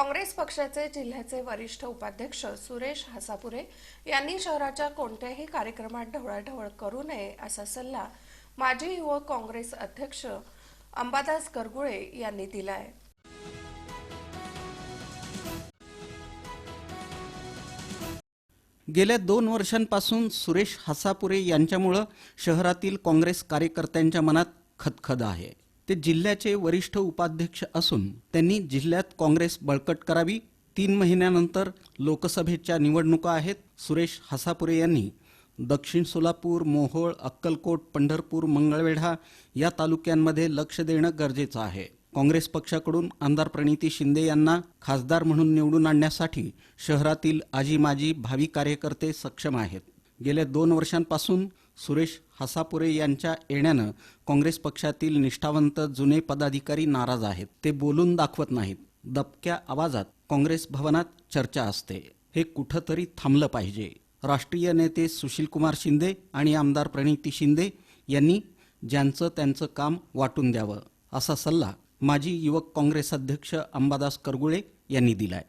काँग्रेस पक्षाचे जिल्ह्याचे वरिष्ठ उपाध्यक्ष सुरेश हसापुरे यांनी शहराच्या कोणत्याही कार्यक्रमात ढवळाढवळ करू नये असा सल्ला माजी युवक काँग्रेस अध्यक्ष अंबादास करगुळे यांनी दिलाय. गेल्या दोन वर्षांपासून सुरेश हसापुरे यांच्यामुळं शहरातील काँग्रेस कार्यकर्त्यांच्या मनात खदखद आहे. ते जिल्ह्याचे वरिष्ठ उपाध्यक्ष असून त्यांनी जिल्ह्यात काँग्रेस बळकट करावी. तीन महिन्यानंतर लोकसभेच्या निवडणुका आहेत. सुरेश हसापुरे यांनी दक्षिण सोलापूर मोहोळ अक्कलकोट पंढरपूर मंगळवेढा या तालुक्यांमध्ये लक्ष देणं गरजेचं आहे. काँग्रेस पक्षाकडून आमदार प्रणिती शिंदे यांना खासदार म्हणून निवडून आणण्यासाठी शहरातील आजी माजी भावी कार्यकर्ते सक्षम आहेत. गेल्या दोन वर्षांपासून सुरेश हसापुरे यांच्या येण्यानं काँग्रेस पक्षातील निष्ठावंत जुने पदाधिकारी नाराज आहेत. ते बोलून दाखवत नाहीत. दबक्या आवाजात काँग्रेस भवनात चर्चा असते. हे कुठंतरी थांबलं पाहिजे. राष्ट्रीय नेते सुशीलकुमार शिंदे आणि आमदार प्रणिती शिंदे यांनी ज्यांचं त्यांचं काम वाटून द्यावं असा सल्ला माजी युवक काँग्रेस अध्यक्ष अंबादास करगुळे यांनी दिलाय.